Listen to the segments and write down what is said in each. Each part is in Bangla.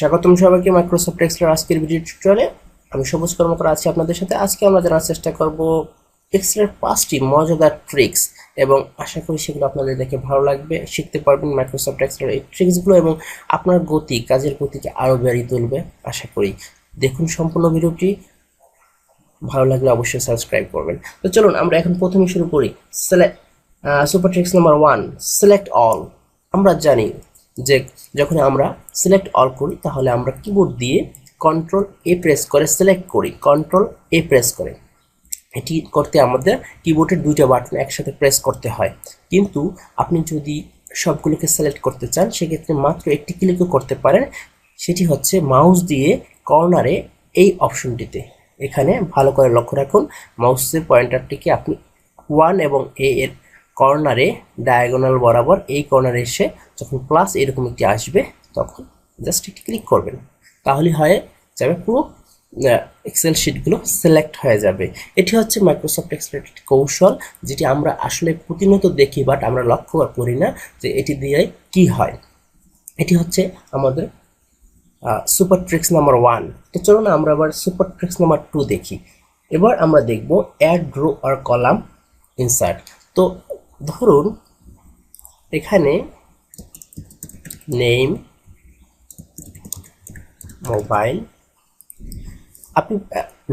স্বাগতম সবাইকে মাইক্রোসফট এক্সেলের আজকের ভিডিও টিউটোরিয়ালে আমি সবুজ কর্মকর আছি আপনাদের সাথে। আজকে আমরা জানার চেষ্টা করব এক্সেলের পাঁচটি মজাদার ট্রিক্স এবং আশা করি সেগুলো আপনাদের দেখে ভালো লাগবে। শিখতে পারবেন মাইক্রোসফট এক্সেলের এই ট্রিক্সগুলো এবং আপনার গতি, কাজের গতিকে আরও বাড়িয়ে তুলবে আশা করি। দেখুন সম্পূর্ণ ভিডিওটি ভালো লাগলে অবশ্যই সাবস্ক্রাইব করবেন। তো চলুন, আমরা এখন প্রথমে শুরু করি। Select super tricks number one select all আমরা জানি যে যখন আমরা সিলেক্ট অল করি, তাহলে আমরা কিবোর্ড দিয়ে কন্ট্রোল এ প্রেস করে সিলেক্ট করি। কন্ট্রোল এ প্রেস করে। এটি করতে আমাদের কিবোর্ডের দুইটা বাটন একসাথে প্রেস করতে হয়। কিন্তু আপনি যদি সবগুলোকে সিলেক্ট করতে চান, সেক্ষেত্রে মাত্র একটি ক্লিকও করতে পারেন। সেটি হচ্ছে মাউস দিয়ে কর্নারে এই অপশনটিতে এখানে ভালো করে লক্ষ্য রাখুন মাউসের পয়েন্টারটিকে আপনি ওয়ান এবং এ এর কর্নারে ডায়াগোনাল বরাবর এই কর্নারে এসে যখন প্লাস এরকম একটি আসবে, তখন জাস্ট একটি ক্লিক করবেন। তাহলে হয় যাবে পুরো এক্সেল শিটগুলো সিলেক্ট হয়ে যাবে। এটি হচ্ছে মাইক্রোসফট এক্সেলের কৌশল, যেটি আমরা আসলে প্রতিনিয়ত দেখি বাট আমরা লক্ষ্য করি না যে এটি দিয়ে কি হয়। এটি হচ্ছে আমাদের সুপার ট্রিক্স নাম্বার ওয়ান তো চলুন আমরা আবার সুপার ট্রিক্স নাম্বার টু দেখি। এবার আমরা দেখব অ্যাড ড্রো আর কলাম ইনসার্ট তো ধরুন, এখানে নেম মোবাইল আপনি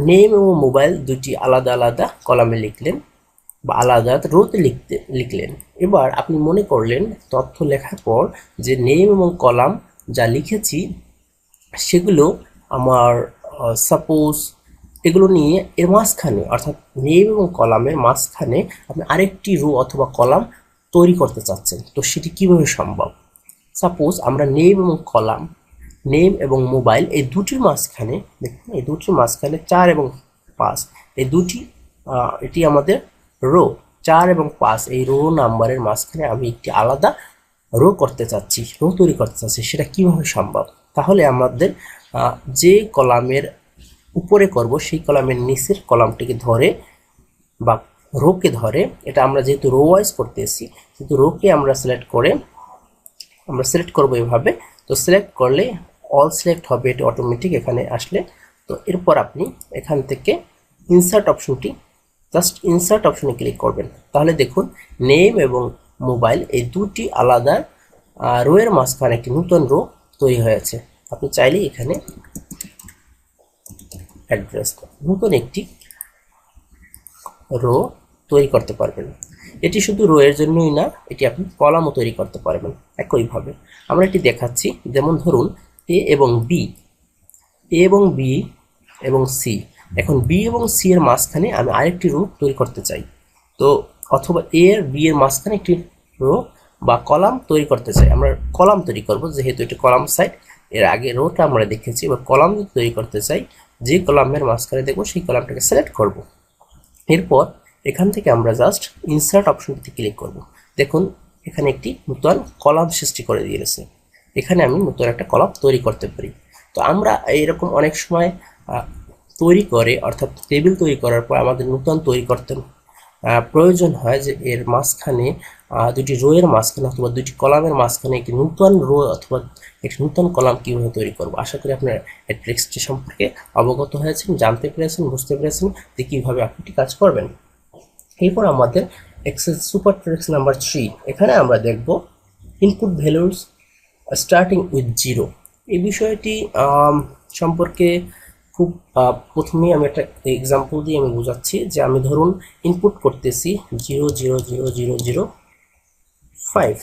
নেম এবং মোবাইল দুটি আলাদা আলাদা কলামে লিখলেন বা আলাদা রোতে লিখতে, লিখলেন। এবার আপনি মনে করলেন তথ্য লেখার পর যে নেম এবং কলাম যা লিখেছি, সেগুলো আমার সাপোজ এগুলো নিয়ে এর মাঝখানে, অর্থাৎ নেম এবং কলামের মাঝখানে আপনি আরেকটি রো অথবা কলাম তৈরি করতে চাচ্ছেন। তো সেটি কীভাবে সম্ভব? সাপোজ আমরা নেম এবং কলাম নেম এবং মোবাইল এই দুটির মাঝখানে, দেখুন, এই দুটির মাঝখানে চার এবং পাঁচ, এই দুটি এটি আমাদের রো চার এবং পাঁচ, এই রো নাম্বারের মাঝখানে আমি একটি আলাদা রো করতে চাচ্ছি রো তৈরি করতে চাচ্ছি, সেটা কীভাবে সম্ভব? তাহলে আমাদের যে কলামের উপরে করব সেই কলামের নিচের কলামটিকে ধরে বা রোকে ধরে, এটা আমরা যেহেতু রো ওয়াইজ করতেছি, যেহেতু রোকে আমরা সিলেক্ট করে, আমরা সিলেক্ট করব এভাবে, তো সিলেক্ট করলে অল সিলেক্ট হবে, এটা অটোমেটিক এখানে আসলে। তো এরপর আপনি এখান থেকে ইনসার্ট অপশনটি জাস্ট ইনসার্ট অপশনে ক্লিক করবেন। তাহলে দেখুন নেম এবং মোবাইল এই দুটি আলাদা রোয়ের মাঝখানে একটি নতুন রো তৈরি হয়েছে। আপনি চাইলেই এখানে অ্যাড্রেস নতুন একটি রো তৈরি করতে পারবেন। এটি শুধু রো এর জন্যই না, এটি আপনি কলামও তৈরি করতে পারবেন একইভাবে। আমরা এটি দেখাচ্ছি, যেমন ধরুন এ এবং বি এ এবং বি এবং সি এখন বি এবং সি এর মাঝখানে আমি আরেকটি রো তৈরি করতে চাই। তো অথবা এ এর বি এর মাঝখানে একটি রো বা কলাম তৈরি করতে চাই। আমরা কলাম তৈরি করব, যেহেতু এটি কলাম সাইড এর আগে রোটা আমরা দেখেছি, এবার কলাম যদি তৈরি করতে চাই যে কলামের মাঝখানে দেখব, সেই কলামটাকে সিলেক্ট করব। এরপর এখান থেকে আমরা জাস্ট ইনসার্ট অপশনটিতে ক্লিক করব। দেখুন, এখানে একটি নতুন কলাম সৃষ্টি করে দিয়েছে এখানে আমি নতুন একটা কলাম তৈরি করতে পারি। তো আমরা এরকম অনেক সময় তৈরি করে, অর্থাৎ টেবিল তৈরি করার পর আমাদের নতুন তৈরি করতে প্রয়োজন হয় যে এর মাঝখানে দুটি রোয়ের মাঝখানে অথবা দুটি কলামের মাঝখানে একটি নূতন রো অথবা একটি নূতন কলাম কীভাবে তৈরি করব? আশা করি আপনার ট্রিক্সটি সম্পর্কে অবগত হয়েছেন, জানতে পেরেছেন, বুঝতে পেরেছেন যে কীভাবে আপনি কাজ করবেন। এরপর আমাদের Excel's super tricks number three এখানে আমরা দেখব input values starting with zero এই বিষয়টি সম্পর্কে খুব প্রথমেই আমি একটা এক্সাম্পল দিয়ে আমি বোঝাচ্ছি যে আমি ধরুন ইনপুট করতেছি zero zero zero zero zero five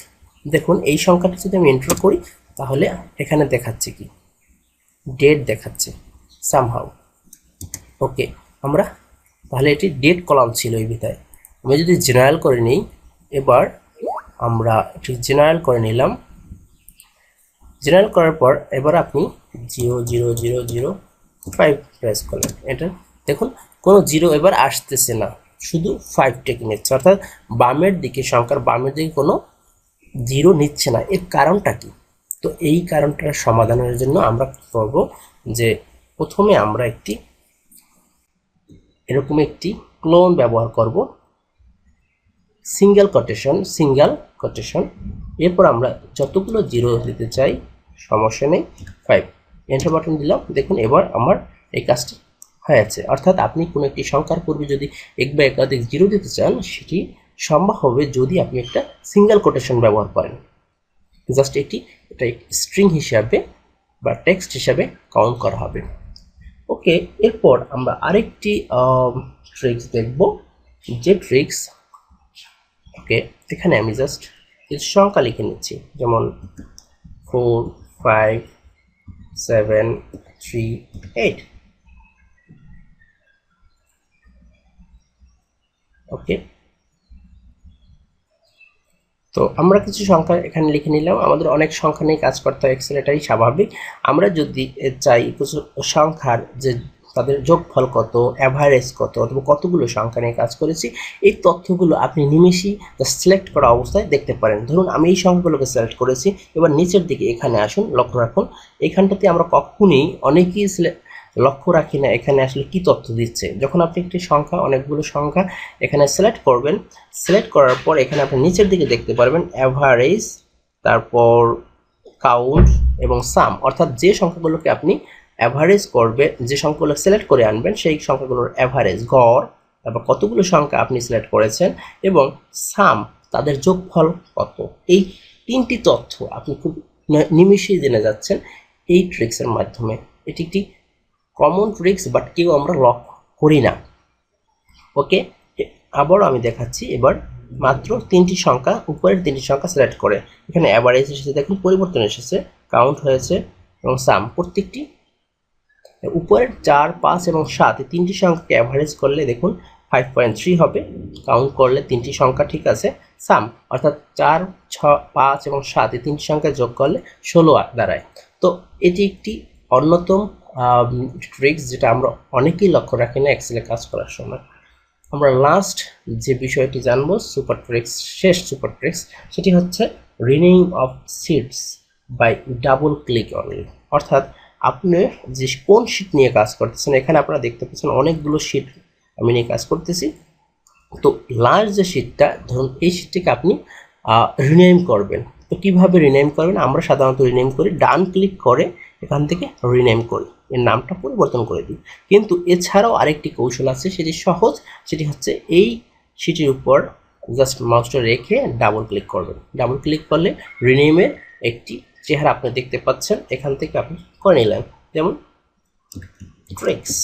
দেখুন, এই সংখ্যাটা যদি আমি এন্টার করি, তাহলে এখানে দেখাচ্ছে কি? ডেট দেখাচ্ছে সামহাউ ওকে আমরা, তাহলে এটি ডেট কলাম ছিল এই বিধায়। আমি যদি জেনারেল করে নিই, এবার আমরা এটি জেনারেল করে নিলাম। জেনারেল করার পর এবার আপনি zero zero zero zero five press করলেন এটা দেখুন, কোনো জিরো এবার আসতেছে না। শুধু ফাইভ টেকে নিচ্ছে অর্থাৎ বামের দিকে, সংখ্যার বামের দিকে কোনো জিরো নিচ্ছে না। এর কারণটা কি? তো এই কারণটার সমাধানের জন্য আমরা কী করব? যে প্রথমে আমরা একটি এরকম একটি ক্লোন ব্যবহার করব। সিঙ্গেল কোটেশন সিঙ্গেল কোটেশন এরপর আমরা যতগুলো জিরো দিতে চাই, সমস্যা নেই ফাইভ এন্টার বাটন দিলাম। দেখুন, এবার আমার এই কাজটি হয়েছে। অর্থাৎ আপনি কোনো একটি সংখ্যার পূর্বে যদি এক বা একাধিক জিরো দিতে চান, সেটি সম্ভব হবে যদি আপনি একটা সিঙ্গেল কোটেশন ব্যবহার করেন। জাস্ট এটি, এটা স্ট্রিং হিসাবে বা টেক্সট হিসাবে কাউন্ট করা হবে। ওকে এরপর আমরা আরেকটি ট্রিক্স দেখব। যে ট্রিক্স ওকে এখানে আমি জাস্ট কিছু সংখ্যা লিখে নিচ্ছি। যেমন four five seven three eight okay তো আমরা কিছু সংখ্যা এখানে লিখে নিলাম। আমাদের অনেক সংখ্যা নিয়ে কাজ করতে হয় এক্সেল স্বাভাবিক। আমরা যদি চাই, কিছু সংখ্যার যে তাদের যোগফল কত অ্যাভারেজ কত, অথবা কতগুলো সংখ্যা নিয়ে কাজ করেছি, এই তথ্যগুলো আপনি নিমেষেই সিলেক্ট করা অবস্থায় দেখতে পারেন। ধরুন, আমি এই সংখ্যাগুলোকে সিলেক্ট করেছি, এবার নিচের দিকে এখানে আসুন, লক্ষ্য রাখুন, এখানটাতে আমরা কখনই অনেকেই লক্ষ্য রাখি না এখানে আসলে কি তথ্য দিচ্ছে। যখন আপনি একটি সংখ্যা, অনেকগুলো সংখ্যা এখানে সিলেক্ট করবেন সিলেক্ট করার পর এখানে আপনি নিচের দিকে দেখতে পারবেন অ্যাভারেজ তারপর কাউন্ট এবং সাম অর্থাৎ যে সংখ্যাগুলোকে আপনি অ্যাভারেজ করবে যে সংখ্যাগুলো সিলেক্ট করে আনবেন, সেই সংখ্যাগুলোর অ্যাভারেজ গড়, তারপর কতগুলো সংখ্যা আপনি সিলেক্ট করেছেন এবং সাম তাদের যোগফল কত। এই তিনটি তথ্য আপনি খুব নিমিশেই জেনে যাচ্ছেন এই ট্রিক্সের মাধ্যমে। এটি একটি কমন ট্রিক্স বাট কেউ আমরা লক করি না। ওকে আবারও আমি দেখাচ্ছি, এবার মাত্র তিনটি সংখ্যা, উপরের তিনটি সংখ্যা সিলেক্ট করে। এখানে অ্যাভারেজ এসেছে, দেখুন, পরিবর্তন এসেছে কাউন্ট হয়েছে এবং সাম প্রত্যেকটি উপরের চার, পাঁচ এবং সাত তিনটি সংখ্যাকে অ্যাভারেজ করলে দেখুন ফাইভ পয়েন্ট থ্রি হবে। কাউন্ট করলে তিনটি সংখ্যা ঠিক আছে। সাম অর্থাৎ চার, ছ, পাঁচ এবং সাত তিনটি সংখ্যা যোগ করলে ষোলো দাঁড়ায়। তো এটি একটি অন্যতম ট্রিক্স যেটা আমরা অনেকেই লক্ষ্য রাখি না এক্সেলে কাজ করার সময়। আমরা লাস্ট যে বিষয়টি জানব সুপার ট্রিক্স শেষ সুপার ট্রিক্স সেটি হচ্ছে rename of sheets by double click only অর্থাৎ আপনি যে কোন শিট নিয়ে কাজ করতেছেন, এখানে আপনারা দেখতে পাচ্ছেন অনেকগুলো শিট আমি নিয়ে কাজ করতেছি। তো লাস্ট যে শিটটা ধরুন এই শিটটিকে আপনি রিনেম করবেন। তো কীভাবে রিনেম করবেন? আমরা সাধারণত রিনেম করি, ডান ক্লিক করে এখান থেকে রিনেম করি। এর নামটা পরিবর্তন করে দিই। কিন্তু এছাড়াও আরেকটি কৌশল আছে, সেটি সহজ, সেটি হচ্ছে এই সিটির উপর জাস্ট মাউসটা রেখে ডাবল ক্লিক করবেন। ডাবল ক্লিক করলে রিনেমের একটি চেহারা আপনি দেখতে পাচ্ছেন, এখান থেকে আপনি করে নিলেন। যেমন ট্রিক্স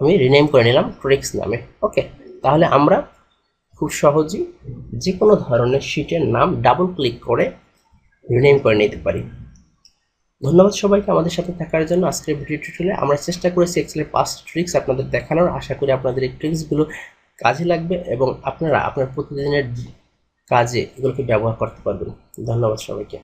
আমি রিনেম করে নিলাম ট্রিক্স নামে। ওকে তাহলে আমরা খুব সহজেই যে কোনো ধরনের শিটের নাম ডাবল ক্লিক করে রিনেম করে নিতে পারি। ধন্যবাদ সবাইকে আমাদের সাথে থাকার জন্য আজকের ভিডিও টিউটোরিয়ালে আমরা চেষ্টা করেছি এক্সেলের পাঁচ ট্রিক্স আপনাদের দেখানোর। আশা করি আপনাদের এই ট্রিক্সগুলো কাজে লাগবে এবং আপনারা আপনার প্রতিদিনের কাজে এগুলোকে ব্যবহার করতে পারবেন। ধন্যবাদ সবাইকে।